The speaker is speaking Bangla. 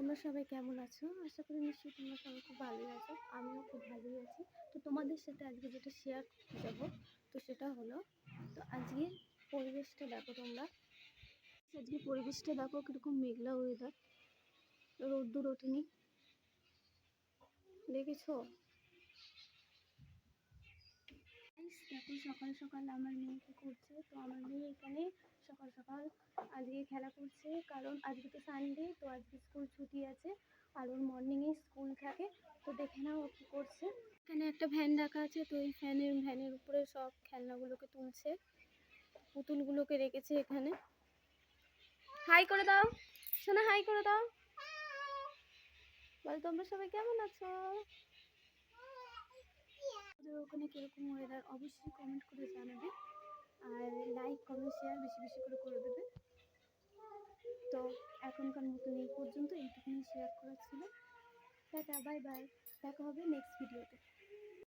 তোমরা সবাই কেমন আছো? আশা করি নিশ্চয়ই তোমরা সবাই খুব ভালোই আছো। আমিও খুব ভালোই আছি। তো তোমাদের সাথে আজকে যেটা শেয়ার করতে যাব, তো সেটা হলো, তো আজকে পরিবেশটা দেখো তোমরা। আজকে পরিবেশটা দেখো কীরকম মেঘলা ওয়েদার রোদ্দুর ওঠেনি। দেখেছ? দেখো সকাল সকাল আমার মেয়ে কী করছে তো আমার মেয়ে এখানে সকাল সকাল আজকে খেলা করছে, কারণ আজকে তো সানডে তো আজকে স্কুল ছুটি আছে, আর ওর মর্নিংয়ে স্কুল থাকে, তো দেখে নাও ও কী করছে। এখানে একটা ভ্যান রাখা আছে, তো এই ভ্যানের ভ্যানের উপরে সব খেলনাগুলোকে তুলছে, পুতুলগুলোকে রেখেছে এখানে। হাই করে দাও শোনা হাই করে দাও। বল, তোমরা সবাই কেমন আছো? ওখানে কীরকম ওয়েদার অবশ্যই কমেন্ট করে জানাবে। আর লাইক কমেন্ট শেয়ার বেশি বেশি করে করে দেবে। তো এখনকার মতন এই পর্যন্ত, এইটুকুনি শেয়ার করা ছিল। টাটা বাই বাই দেখা হবে নেক্সট ভিডিওতে